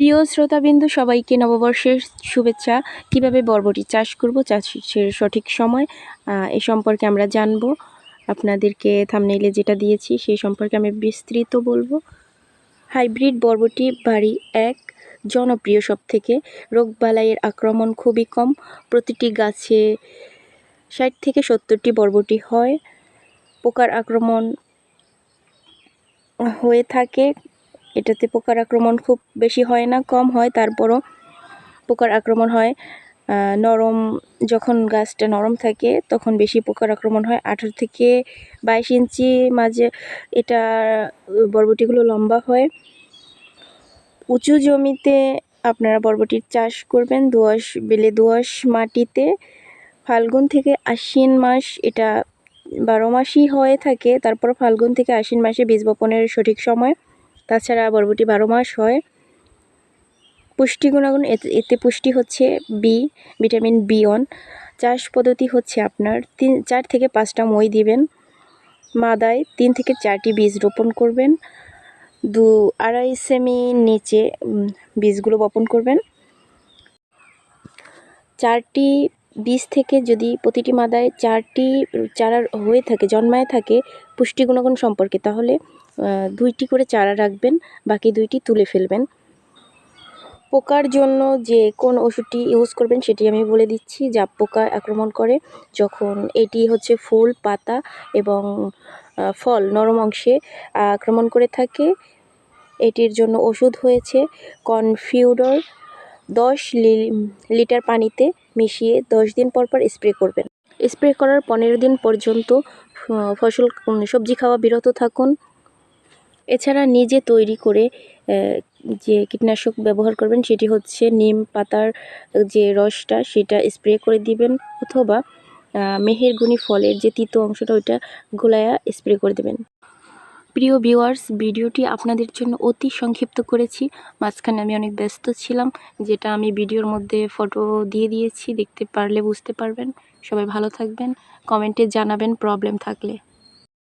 প্রিয় শ্রোতাবিন্দু, সবাইকে নববর্ষের শুভেচ্ছা। কীভাবে বরবটি চাষ করব চাষের সঠিক সময় এ সম্পর্কে আমরা জানব। আপনাদেরকে থামনেইলে যেটা দিয়েছি সেই সম্পর্কে আমি বিস্তৃত বলব। হাইব্রিড বরবটি বাড়ি এক, জনপ্রিয় সব থেকে রোগবালাইয়ের আক্রমণ খুবই কম। প্রতিটি গাছে ষাট থেকে সত্তরটি বরবটি হয়। পোকার আক্রমণ হয়ে থাকে। এটাতে পোকার আক্রমণ খুব বেশি হয় না, কম হয়। তারপরও পোকার আক্রমণ হয় নরম যখন গাছটা নরম থাকে তখন বেশি পোকার আক্রমণ হয়। আঠারো থেকে বাইশ ইঞ্চি মাঝে এটা বরবটিগুলো লম্বা হয়। উঁচু জমিতে আপনারা বরবটির চাষ করবেন দোআঁশ বেলে দোআঁশ মাটিতে। ফাল্গুন থেকে আশ্বিন মাস এটা বারো মাসই হয়ে থাকে, তারপর ফাল্গুন থেকে আশ্বিন মাসে বীজ বপনের সঠিক সময়। তাছাড়া বরবটি বারো মাস হয়। পুষ্টি গুণাগুণ এতে পুষ্টি হচ্ছে বি, ভিটামিন বি ওয়ান। চাষ পদ্ধতি হচ্ছে আপনার তিন, চার থেকে পাঁচটা মই দিবেন। মাদায় তিন থেকে চারটি বীজ রোপণ করবেন। দু, আড়াই সেমি নিচে বীজগুলো বপন করবেন। চারটি বীজ থেকে যদি প্রতিটি মাদায় চারটি, চারা হয়ে থাকে, জন্মায় থাকে পুষ্টি গুণাগুণ সম্পর্কে, তাহলে দুইটি করে চারা রাখবেন, বাকি দুইটি তুলে ফেলবেন। পোকার জন্য যে কোন ওষুধটি ইউজ করবেন সেটি আমি বলে দিচ্ছি, যা পোকা আক্রমণ করে, যখন এটি হচ্ছে ফুল, পাতা এবং ফল নরম অংশে আক্রমণ করে থাকে, এটির জন্য ওষুধ হয়েছে কনফিউডর দশ লিটার পানিতে মিশিয়ে দশ দিন পর পর স্প্রে করবেন। স্প্রে করার পনেরো দিন পর্যন্ত ফসল সবজি খাওয়া বিরত থাকুন। এছাড়া নিজে তৈরি করে যে কীটনাশক ব্যবহার করবেন সেটি হচ্ছে নিম পাতার যে রসটা সেটা স্প্রে করে দিবেন অথবা মেহেরগুনি ফলের যে তিতো অংশটা ওইটা গোলায়া স্প্রে করে দেবেন। প্রিয় ভিউয়ার্স ভিডিওটি আপনাদের জন্য অতি সংক্ষিপ্ত করেছি। মাঝখানে আমি অনেক ব্যস্ত ছিলাম, যেটা আমি ভিডিওর মধ্যে ফটো দিয়ে দিয়েছি, দেখতে পারলে বুঝতে পারবেন। সবাই ভালো থাকবেন কমেন্টে জানাবেন প্রবলেম থাকলে।